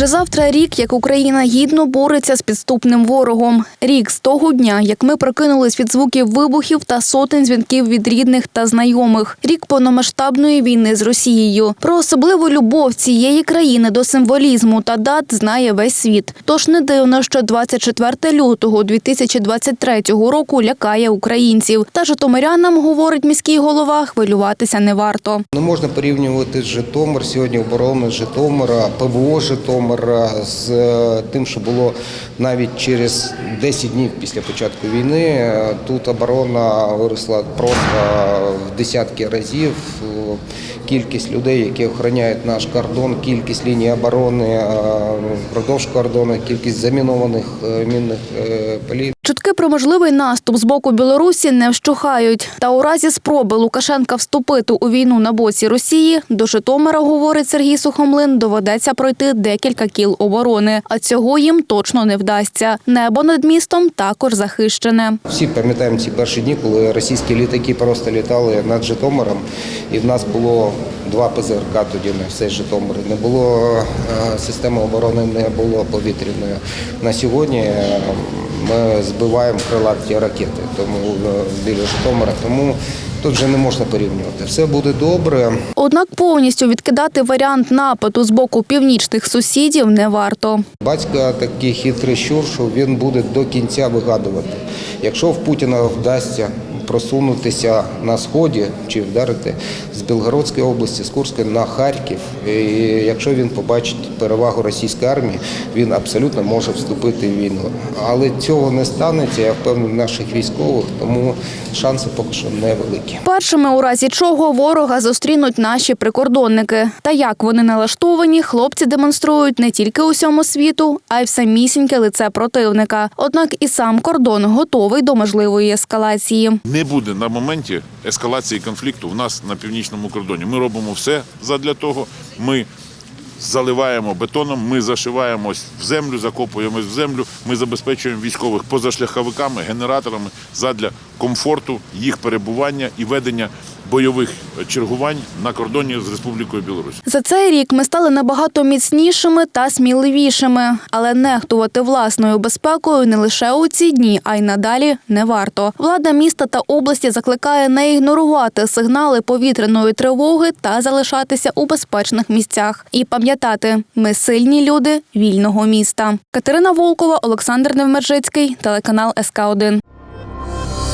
Вже завтра рік, як Україна гідно бореться з підступним ворогом. Рік з того дня, як ми прокинулись від звуків вибухів та сотень дзвінків від рідних та знайомих. Рік повномасштабної війни з Росією. Про особливу любов цієї країни до символізму та дат знає весь світ. Тож не дивно, що 24 лютого 2023 року лякає українців. Та житомирянам, говорить міський голова, хвилюватися не варто. Не можна порівнювати Житомир сьогодні оборону Житомира, ПВО Житомира з е, тим, що було навіть через 10 днів після початку війни. Е, Тут оборона виросла просто в десятки разів. Кількість людей, які охороняють наш кордон, кількість ліній оборони е, впродовж кордону, кількість замінованих мінних полів. Чутки про можливий наступ з боку Білорусі не вщухають. Та у разі спроби Лукашенка вступити у війну на боці Росії до Житомира, говорить Сергій Сухомлин, доведеться пройти декілька кіл оборони. А цього їм точно не вдасться. Небо над містом також захищене. Всі пам'ятаємо ці перші дні, коли російські літаки просто літали над Житомиром, і в нас було два ПЗРК тоді на все Житомир. Не було е, системи оборони, не було повітряної. На сьогодні ми збиваємо крилаті ракети, тому е, біля Житомира. Тому тут вже не можна порівнювати. Все буде добре. Однак повністю відкидати варіант нападу з боку північних сусідів не варто. Батько такий хитрий щур, що він буде до кінця вигадувати. Якщо в Путіна вдасться просунутися на сході чи вдарити з Білгородської області, з Курської на Харків, і якщо він побачить перевагу російської армії, він абсолютно може вступити в війну. Але цього не станеться, я впевнений наших військових, тому шанси поки що невеликі. Першими у разі чого ворога зустрінуть наші прикордонники. Та як вони налаштовані, хлопці демонструють не тільки усьому світу, а й в самісіньке лице противника. Однак і сам кордон готовий до можливої ескалації. Не буде на моменті ескалації конфлікту в нас на північному кордоні. Ми робимо все задля того. Ми заливаємо бетоном, ми зашиваємось в землю, закопуємось в землю. Ми забезпечуємо військових позашляховиками, генераторами задля комфорту їх перебування і ведення бойових чергувань на кордоні з Республікою Білорусь. За цей рік ми стали набагато міцнішими та сміливішими, але нехтувати власною безпекою не лише у ці дні, а й надалі не варто. Влада міста та області закликає не ігнорувати сигнали повітряної тривоги та залишатися у безпечних місцях. І пам'ятати, ми сильні люди вільного міста. Катерина Волкова, Олександр Невмержицький, телеканал СК 1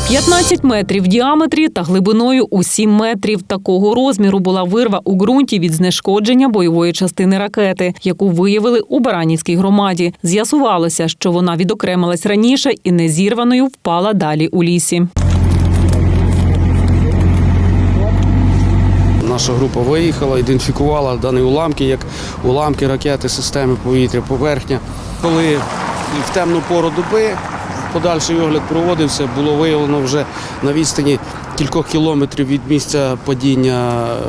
15 метрів в діаметрі та глибиною у 7 метрів. Такого розміру була вирва у ґрунті від знешкодження бойової частини ракети, яку виявили у Баранівській громаді. З'ясувалося, що вона відокремилась раніше і незірваною впала далі у лісі. Наша група виїхала, ідентифікувала дані уламки як уламки ракети системи повітря поверхня. Коли в темну пору доби подальший огляд проводився, було виявлено вже на відстані кількох кілометрів від місця падіння е,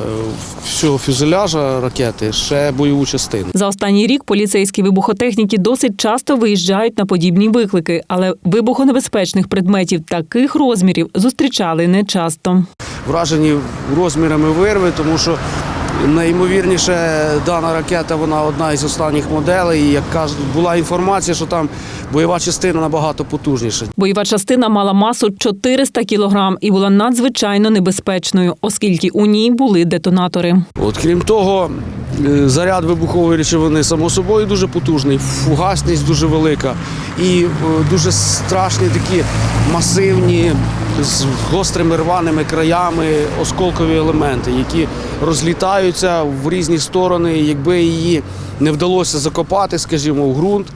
всього фюзеляжа ракети ще бойову частину. За останній рік поліцейські вибухотехніки досить часто виїжджають на подібні виклики, але вибухонебезпечних предметів таких розмірів зустрічали не часто. вражені розмірами вирви, тому що найімовірніше дана ракета вона одна із останніх моделей. І як кажуть, була інформація, що там бойова частина набагато потужніша. Бойова частина мала масу 400 кілограм і була надзвичайно небезпечною, оскільки у ній були детонатори. От крім того, е, заряд вибухової речовини само собою дуже потужний, фугасність дуже велика і е, дуже страшні такі масивні з гострими рваними краями осколкові елементи, які розлітаються в різні сторони. Якби її не вдалося закопати, скажімо, в ґрунт.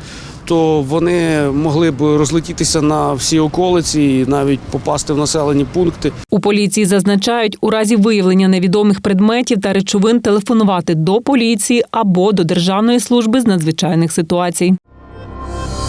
То вони могли б розлетітися на всі околиці і навіть попасти в населені пункти. У поліції зазначають, у разі виявлення невідомих предметів та речовин телефонувати до поліції або до Державної служби з надзвичайних ситуацій.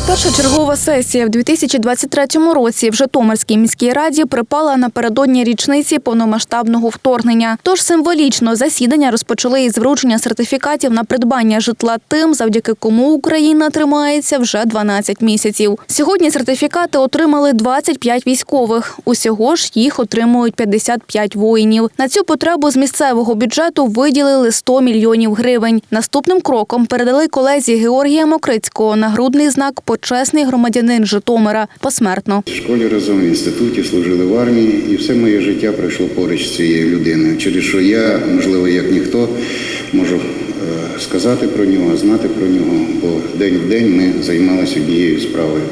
Перша чергова сесія в 2023 році в Житомирській міській раді припала напередодні річниці повномасштабного вторгнення. Тож символічно засідання розпочали із вручення сертифікатів на придбання житла тим, завдяки кому Україна тримається вже 12 місяців. Сьогодні сертифікати отримали 25 військових. Усього ж їх отримують 55 воїнів. На цю потребу з місцевого бюджету виділили 100 мільйонів гривень. Наступним кроком передали колезі Георгія Мокрицького нагрудний знак Почесний громадянин Житомира посмертно. В школі разом в інституті служили в армії, і все моє життя пройшло поруч з цією людиною, через що я, можливо, як ніхто, можу е, сказати про нього, знати про нього, бо день в день ми займалися однією справою.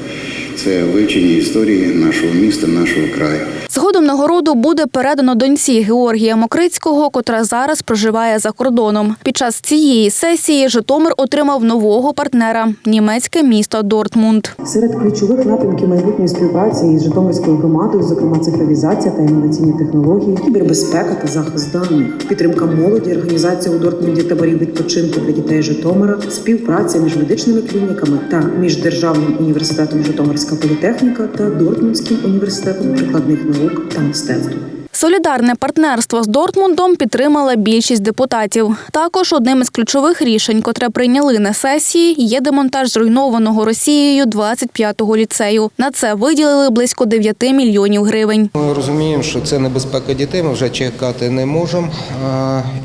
Це вивчення історії нашого міста, нашого краю. Згодом нагороду буде передано доньці Георгія Мокрицького, котра зараз проживає за кордоном. Під час цієї сесії Житомир отримав нового партнера німецьке місто Дортмунд. Серед ключових напрямків майбутньої співпраці із Житомирською громадою, зокрема цифровізація та інноваційні технології, кібербезпека та захист даних, підтримка молоді, організація у Дортмунді таборів відпочинку для дітей Житомира, співпраця між медичними клініками та між державним університетом Житомирська політехніка та Дортмундським університетом прикладних наук та мистецтв. Солідарне партнерство з Дортмундом підтримала більшість депутатів. Також одним із ключових рішень, котре прийняли на сесії, є демонтаж зруйнованого Росією 25-го ліцею. На це виділили близько 9 мільйонів гривень. Ми розуміємо, що це небезпека дітей, ми вже чекати не можемо.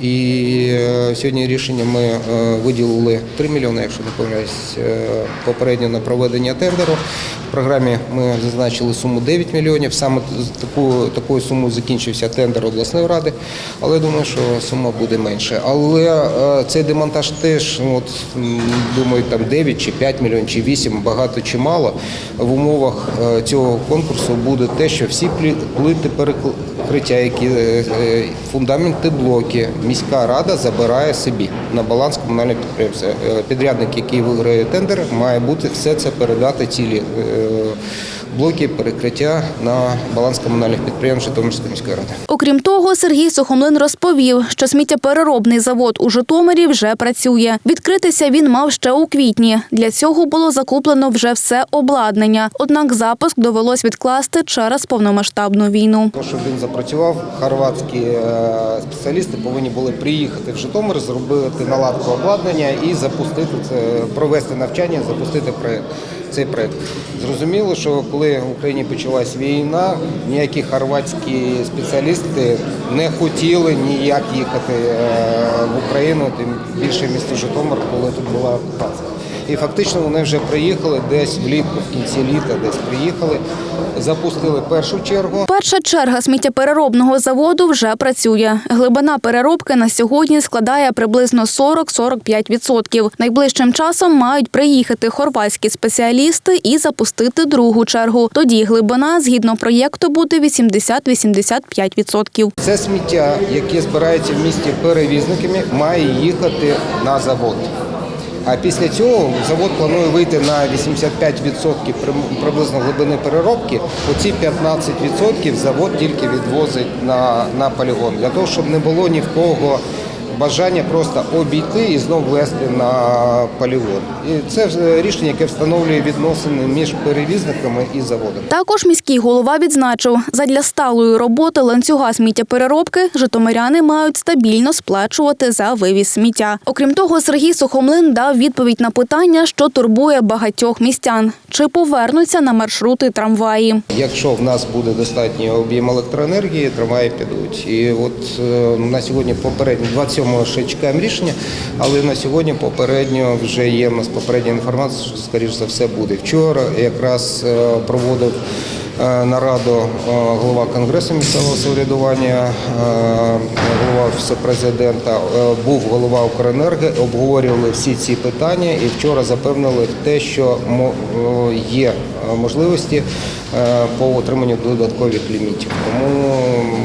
І е, сьогодні рішення ми е, виділили 3 мільйони, якщо не помиляюсь, е, попередньо на проведення тендеру. Програмі ми зазначили суму 9 мільйонів. Саме таку, такою сумою закінчився тендер обласної ради, але думаю, що сума буде менше. Але е, цей демонтаж теж, ну, от, думаю, там 9 чи 5 мільйонів, чи 8, багато чи мало. В умовах е, цього конкурсу буде те, що всі плити перекриття, які е, фундаменти блоки, міська рада забирає собі на баланс комунального підприємства. Підрядник, який виграє тендер, має бути все це передати цілі блоки перекриття на баланс комунальних підприємств Житомирської міської ради. Окрім того, Сергій Сухомлин розповів, що сміттєпереробний завод у Житомирі вже працює. Відкритися він мав ще у квітні. Для цього було закуплено вже все обладнання. Однак запуск довелось відкласти через повномасштабну війну. Тому що він запрацював, хорватські е, спеціалісти повинні були приїхати в Житомир, зробити наладку обладнання і запустити це, провести навчання, запустити проект. Цей проект. Зрозуміло, що коли в Україні почалась війна, ніякі хорватські спеціалісти не хотіли ніяк їхати е, в Україну, тим більше місто Житомир, коли тут була окупація. І фактично вони вже приїхали десь влітку, в кінці літа, десь приїхали, запустили першу чергу. Перша черга сміттєпереробного заводу вже працює. Глибина переробки на сьогодні складає приблизно 40-45%. Найближчим часом мають приїхати хорватські спеціалісти і запустити другу чергу. Тоді глибина, згідно проєкту, буде 80-85%. Це сміття, яке збирається в місті перевізниками, має їхати на завод. А після цього завод планує вийти на 85% при- приблизно глибини переробки. Оці 15% завод тільки відвозить на, на полігон для того, щоб не було ні в кого бажання просто обійти і знову вести на полігон. І це ж рішення, яке встановлює відносини між перевізниками і заводом. Також міський голова відзначив, задля сталої роботи ланцюга сміттєпереробки житомиряни мають стабільно сплачувати за вивіз сміття. Окрім того, Сергій Сухомлин дав відповідь на питання, що турбує багатьох містян: чи повернуться на маршрути трамваї. Якщо в нас буде достатній об'єм електроенергії, трамваї підуть. І от е, на сьогодні попередньо 27-го ще чекаємо рішення, але на сьогодні попередньо вже є в нас попередня інформація, що скоріш за все буде. Вчора якраз е, проводив е, нараду е, голова Конгресу місцевого самоврядування, голова віце-президента, е, був голова Укренерго, обговорювали всі ці питання і вчора запевнили те, що є можливості по отриманню додаткових лімітів. Тому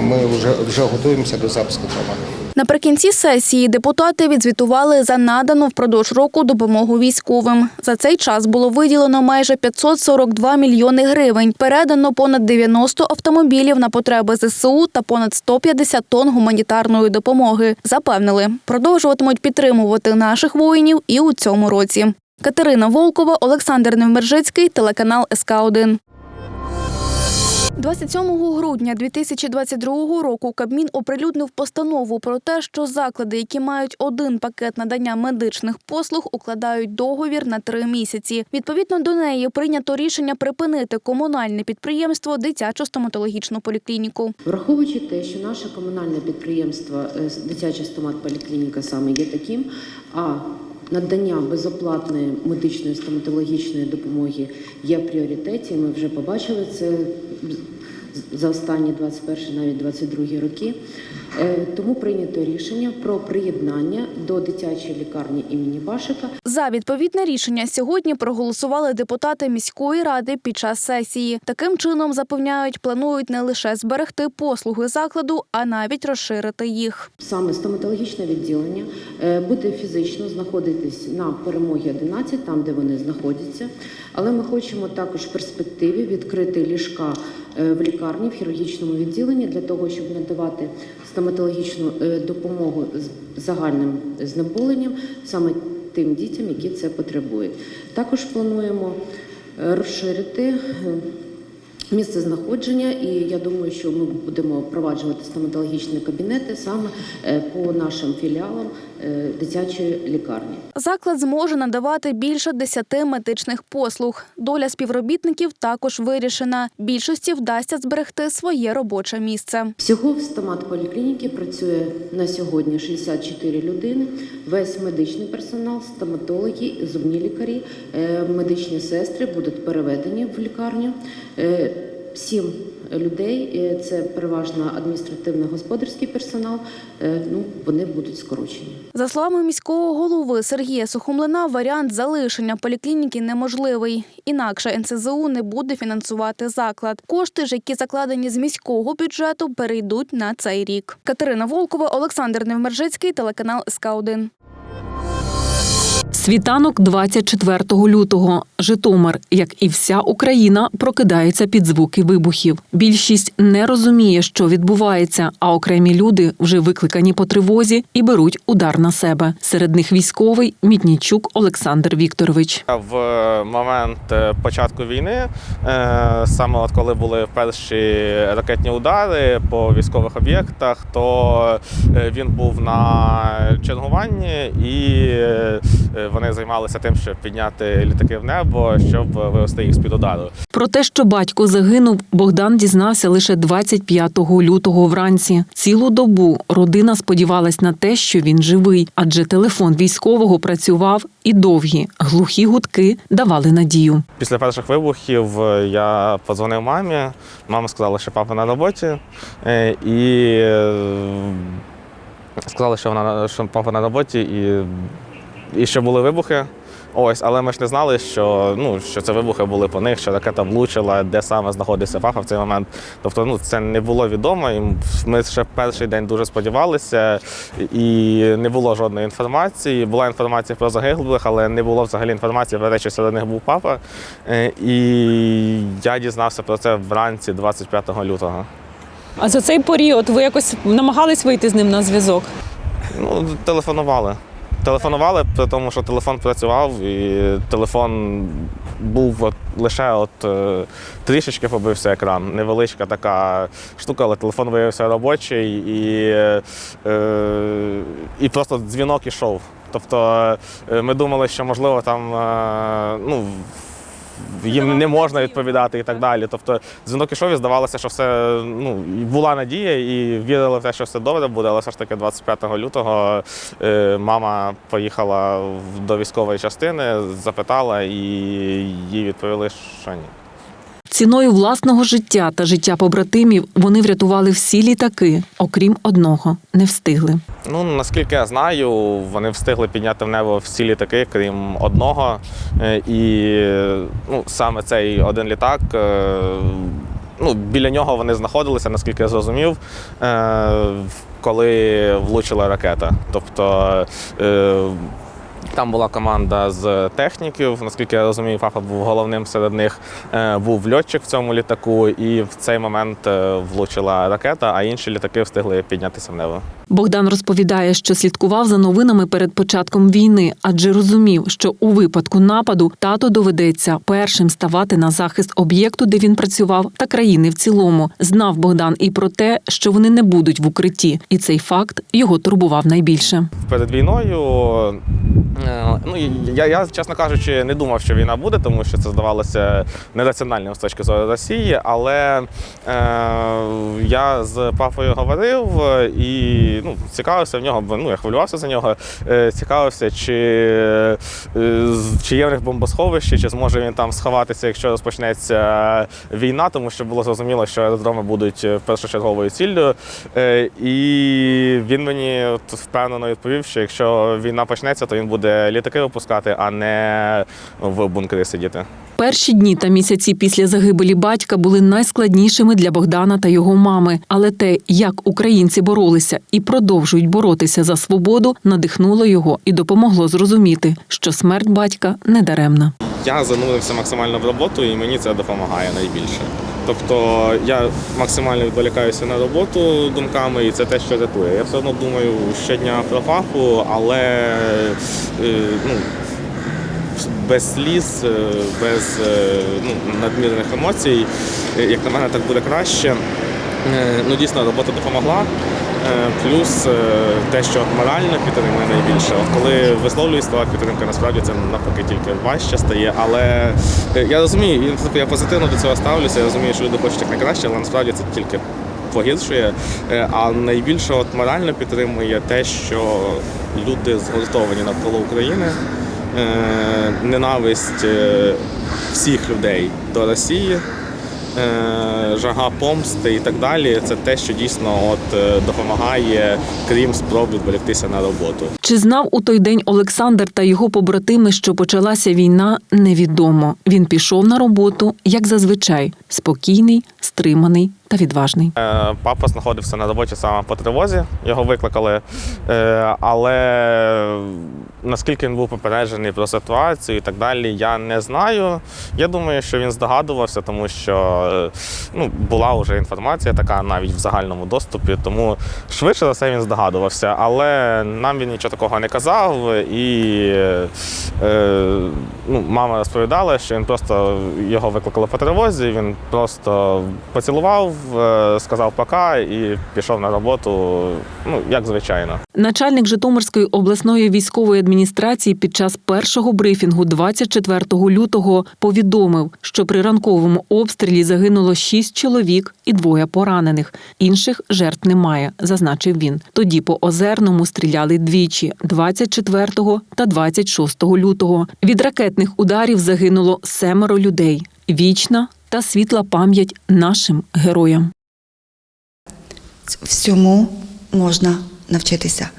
ми вже, вже готуємося до запуску трамваю. Наприкінці сесії депутати відзвітували за надану впродовж року допомогу військовим. За цей час було виділено майже 542 мільйони гривень, передано понад 90 автомобілів на потреби ЗСУ та понад 150 тонн гуманітарної допомоги. Запевнили, продовжуватимуть підтримувати наших воїнів і у цьому році. Катерина Волкова, Олександр Невмержицький, телеканал СК 1 27 грудня 2022 року Кабмін оприлюднив постанову про те, що заклади, які мають один пакет надання медичних послуг, укладають договір на три місяці. Відповідно до неї прийнято рішення припинити комунальне підприємство дитячу стоматологічну поліклініку. Враховуючи те, що наше комунальне підприємство е, дитяча стомат-поліклініка саме є таким, а надання безоплатної медичної стоматологічної допомоги є пріоритеті. Ми вже побачили це за останні 21 навіть 22 роки. Е, Тому прийнято рішення про приєднання до дитячої лікарні імені Башика За відповідне рішення сьогодні проголосували депутати міської ради під час сесії. Таким чином запевняють, планують не лише зберегти послуги закладу, а навіть розширити їх. Саме стоматологічне відділення е, буде фізично знаходитись на перемогі 11, там де вони знаходяться. Але ми хочемо також в перспективі відкрити ліжка е, в лікарні в хірургічному відділенні для того, щоб надавати стоматологічну е, допомогу з загальним знеболенням саме тим дітям, які це потребують. Також плануємо е, розширити. Місце знаходження, і я думаю, що ми будемо впроваджувати стоматологічні кабінети саме е, по нашим філіалам е, дитячої лікарні. Заклад зможе надавати більше 10 медичних послуг. Доля співробітників також вирішена. Більшості вдасться зберегти своє робоче місце. Всього в стомат-поліклініки працює на сьогодні 64 людини. Весь медичний персонал, стоматологи, зубні лікарі, е, медичні сестри будуть переведені в лікарню. Сім людей це переважно адміністративно-господарський персонал. е, Ну вони будуть скорочені. За словами міського голови Сергія Сухомлина, варіант залишення поліклініки неможливий. Інакше НСЗУ не буде фінансувати заклад. Кошти ж, які закладені з міського бюджету, перейдуть на цей рік. Катерина Волкова, Олександр Невмержицький, телеканал СК 1 Світанок 24 лютого. Житомир, як і вся Україна, прокидається під звуки вибухів. Більшість не розуміє, що відбувається, а окремі люди вже викликані по тривозі і беруть удар на себе. Серед них військовий Мітнічук Олександр Вікторович. В момент е, початку війни, е, саме от коли були перші ракетні удари по військових об'єктах, то е, він був на чергуванні і вони займалися тим, щоб підняти літаки в небо, щоб вивести їх з-під удару. Про те, що батько загинув, Богдан дізнався лише 25 лютого вранці. Цілу добу родина сподівалась на те, що він живий, адже телефон військового працював і довгі глухі гудки давали надію. Після перших вибухів е, я подзвонив мамі. Мама сказала, що папа на роботі. е, І е, сказали, що вона що папа на роботі і, і що були вибухи. Ось, але ми ж не знали, що, ну, що це вибухи були по них, що ракета влучила, де саме знаходиться папа в цей момент. Тобто ну, це не було відомо. І ми ще перший день дуже сподівалися, і не було жодної інформації. Була інформація про загиблих, але не було взагалі інформації про те, що серед них був папа. Е, І я дізнався про це вранці 25 лютого. А за цей період ви якось намагались вийти з ним на зв'язок? Ну, телефонували. Телефонували, при тому що телефон працював, і телефон був от лише от е, трішечки побився екран. Невеличка така штука, але телефон виявився робочий і, е, і просто дзвінок ішов. Тобто е, ми думали, що можливо там ну, їм не можна відповідати і так далі. Тобто дзвінок ішов і здавалося, що все ну була надія, і вірили в те, що все добре буде. Але все ж таки 25 лютого е, мама поїхала до військової частини, запитала, і їй відповіли, що ні. Ціною власного життя та життя побратимів вони врятували всі літаки, окрім одного, не встигли. Ну, наскільки я знаю, вони встигли підняти в небо всі літаки, крім одного. Е, І ну, саме цей один літак. е, Ну, біля нього вони знаходилися, наскільки я зрозумів, е, коли влучила ракета. Тобто Там була команда з техніків. Наскільки я розумію, папа був головним серед них. Е, Був льотчик в цьому літаку, і в цей момент е, влучила ракета, а інші літаки встигли піднятися в небо. Богдан розповідає, що слідкував за новинами перед початком війни, адже розумів, що у випадку нападу тато доведеться першим ставати на захист об'єкту, де він працював, та країни в цілому. Знав Богдан і про те, що вони не будуть в укритті, і цей факт його турбував найбільше. перед війною. е, Ну, я, я, чесно кажучи, не думав, що війна буде, тому що це здавалося нераціональним з точки зору Росії. Але е, я з папою говорив е, ну, цікавився в нього, бо ну, я хвилювався за нього, е, цікавився, чи, е, чи є в них бомбосховище, чи зможе він там сховатися, якщо розпочнеться війна, тому що було зрозуміло, що аеродроми будуть е, першочерговою ціллю. І він мені впевнено відповів, що якщо війна почнеться, то він буде літаки випускати, а не в бункері сидіти. Перші дні та місяці після загибелі батька були найскладнішими для Богдана та його мами. Але те, як українці боролися і продовжують боротися за свободу, надихнуло його і допомогло зрозуміти, що смерть батька не даремна. Я занурився максимально в роботу, і мені це допомагає найбільше. Тобто я максимально відволікаюся на роботу думками, і це те, що рятує. Я все одно думаю щодня про папу, але е, ну, без сліз, е, без е, ну, надмірних емоцій, Е, як на мене, так буде краще. Ну, дійсно, робота допомогла. Плюс те, що морально підтримує найбільше. Коли висловлюю слова підтримки, насправді це навпаки тільки важче стає. Але я розумію, типу, я позитивно до цього ставлюся. Я розумію, що люди хочуть як найкраще, але насправді це тільки погіршує. А найбільше от морально підтримує те, що люди згуртовані навколо України. Е, Ненависть е, всіх людей до Росії е, жага помсти і так далі. Це те, що дійсно от допомагає, крім спроб відволіктися на роботу. Чи знав у той день Олександр та його побратими, що почалася війна, невідомо. Він пішов на роботу, як зазвичай, спокійний, стриманий та відважний. Е, Папа знаходився на роботі саме по тривозі, його викликали. Е, Але наскільки він був попереджений про ситуацію і так далі, я не знаю. Я думаю, що він здогадувався, тому що е, ну, була вже інформація така навіть в загальному доступі. Тому швидше за все він здогадувався. Але нам він нічого такого не казав. І е, ну, мама розповідала, що він просто його викликали по тривозі, він просто поцілував, сказав пока і пішов на роботу, ну, як звичайно. Начальник Житомирської обласної військової адміністрації під час першого брифінгу 24 лютого повідомив, що при ранковому обстрілі загинуло шість чоловік і двоє поранених. Інших жертв немає, зазначив він. Тоді по озерному стріляли двічі 24 та 26 лютого. Від ракетних ударів загинуло семеро людей. Вічна та світла пам'ять нашим героям. всьому можна навчитися.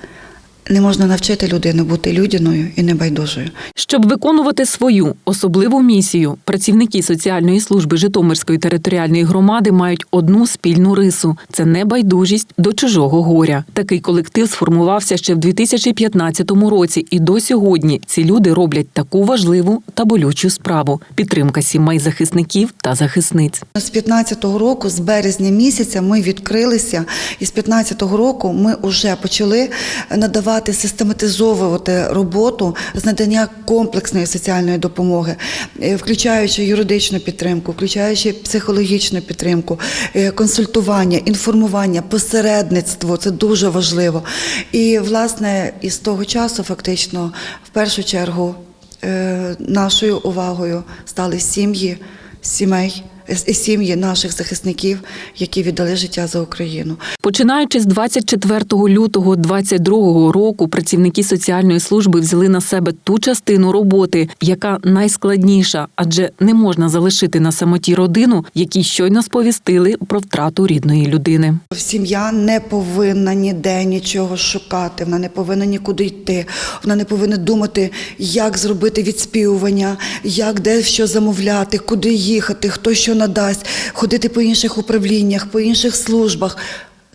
Не можна навчити людину бути людяною і небайдужою. Щоб виконувати свою особливу місію, працівники соціальної служби Житомирської територіальної громади мають одну спільну рису це небайдужість до чужого горя. Такий колектив сформувався ще в 2015 році, і до сьогодні ці люди роблять таку важливу та болючу справу підтримка сімей захисників та захисниць. З 15-го року, з березня місяця, ми відкрилися, і з 15-го року ми вже почали надавати систематизовувати роботу з надання комплексної соціальної допомоги, е, включаючи юридичну підтримку, включаючи психологічну підтримку, е, консультування, інформування, посередництво це дуже важливо. І власне із того часу, фактично, в першу чергу, е, нашою увагою стали сім'ї, сімей. Сім'ї наших захисників, які віддали життя за Україну. Починаючи з 24 лютого 2022 року, працівники соціальної служби взяли на себе ту частину роботи, яка найскладніша, адже не можна залишити на самоті родину, якій щойно сповістили про втрату рідної людини. Сім'я не повинна ніде нічого шукати, вона не повинна нікуди йти, вона не повинна думати, як зробити відспівування, як де що замовляти, куди їхати, хто що надасть, ходити по інших управліннях, по інших службах.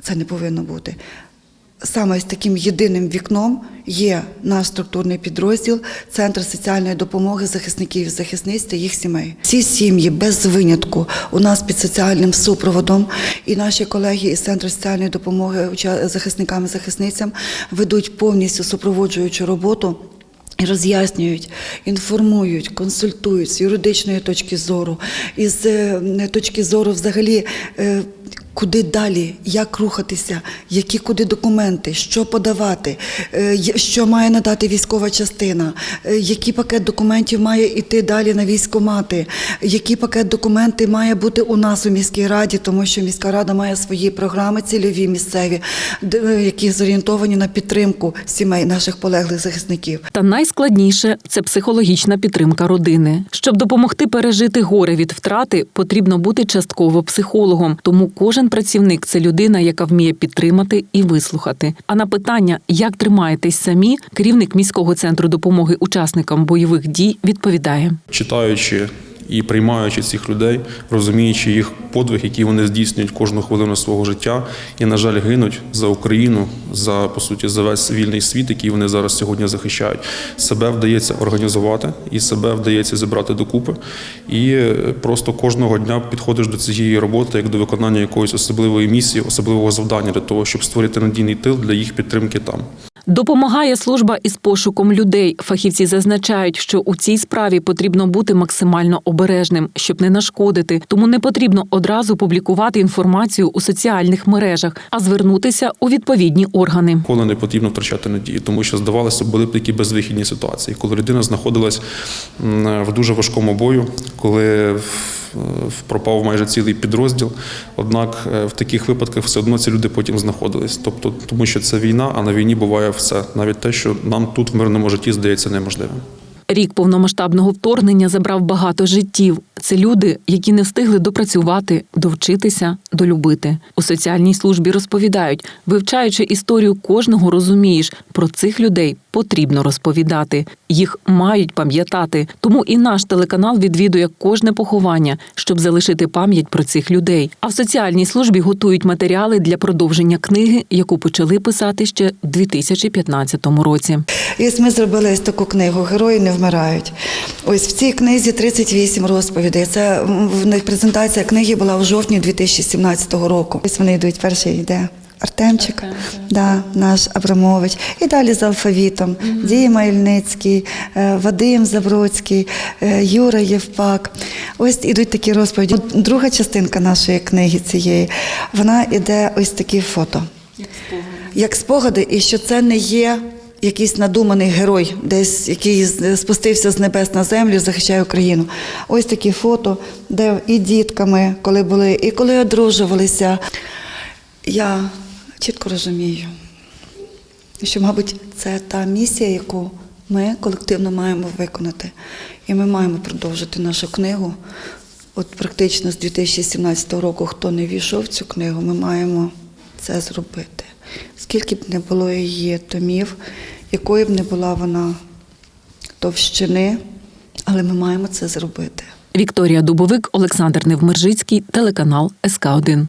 Це не повинно бути. Саме з таким єдиним вікном є наш структурний підрозділ Центр соціальної допомоги захисників захисниць та їх сімей. Ці сім'ї без винятку у нас під соціальним супроводом, і наші колеги із Центру соціальної допомоги захисникам і захисницям ведуть повністю супроводжуючу роботу. Роз'яснюють, інформують, консультують з юридичної точки зору, із е, точки зору взагалі. Куди далі, як рухатися, які куди документи, що подавати, е, що має надати військова частина, е, який пакет документів має йти далі на військомати, який пакет документів має бути у нас у міській раді, тому що міська рада має свої програми цільові місцеві, е, які зорієнтовані на підтримку сімей наших полеглих захисників. Та найскладніше це психологічна підтримка родини. Щоб допомогти пережити горе від втрати, потрібно бути частково психологом. Тому кожен працівник це людина, яка вміє підтримати і вислухати. А на питання, як тримаєтесь самі, керівник міського центру допомоги учасникам бойових дій відповідає. читаючи і приймаючи цих людей, розуміючи їх подвиг, який вони здійснюють кожну хвилину свого життя, і, на жаль, гинуть за Україну, за по суті, за весь вільний світ, який вони зараз сьогодні захищають. Себе вдається організувати і себе вдається зібрати докупи. І е, просто кожного дня підходиш до цієї роботи як до виконання якоїсь особливої місії, особливого завдання для того, щоб створити надійний тил для їх підтримки там. Допомагає служба із пошуком людей. Фахівці зазначають, що у цій справі потрібно бути максимально обережним, щоб не нашкодити. Тому не потрібно одразу публікувати інформацію у соціальних мережах, а звернутися у відповідні органи. Коли не потрібно втрачати надії, тому що здавалося, були б такі безвихідні ситуації, коли людина знаходилась в дуже важкому бою, коли пропав майже цілий підрозділ. Однак е, в таких випадках все одно ці люди потім знаходились. Тобто, тому що це війна, а на війні буває все, навіть те, що нам тут в мирному житті здається неможливим. Рік повномасштабного вторгнення забрав багато життів. Це люди, які не встигли допрацювати, довчитися, долюбити. У соціальній службі розповідають, вивчаючи історію кожного, розумієш, про цих людей потрібно розповідати. Їх мають пам'ятати. Тому і наш телеканал відвідує кожне поховання, щоб залишити пам'ять про цих людей. А в соціальній службі готують матеріали для продовження книги, яку почали писати ще у 2015 році. І ми зробили таку книгу Герої не вмирають. Ось в цій книзі 38 розповідей. Це в них презентація книги була в жовтні 2017 року. Ось вони йдуть. Перший йде. Артемчик, да, наш Абрамович, і далі з алфавітом. Діма Ільницький, е, Вадим Забродський, е, Юра Євпак. Ось ідуть такі розповіді. Друга частинка нашої книги цієї, вона іде ось такі фото як спогади, і що це не є якийсь надуманий герой, десь який спустився з небес на землю, захищає Україну. Ось такі фото, де і дітками, коли були, і коли одружувалися. Я чітко розумію, що, мабуть, це та місія, яку ми колективно маємо виконати. І ми маємо продовжити нашу книгу. От практично з 2017 року, хто не війшов в цю книгу, ми маємо це зробити. Скільки б не було її томів, якою б не була вона товщини, але ми маємо це зробити. Вікторія Дубовик, Олександр Невмержицький, телеканал СК 1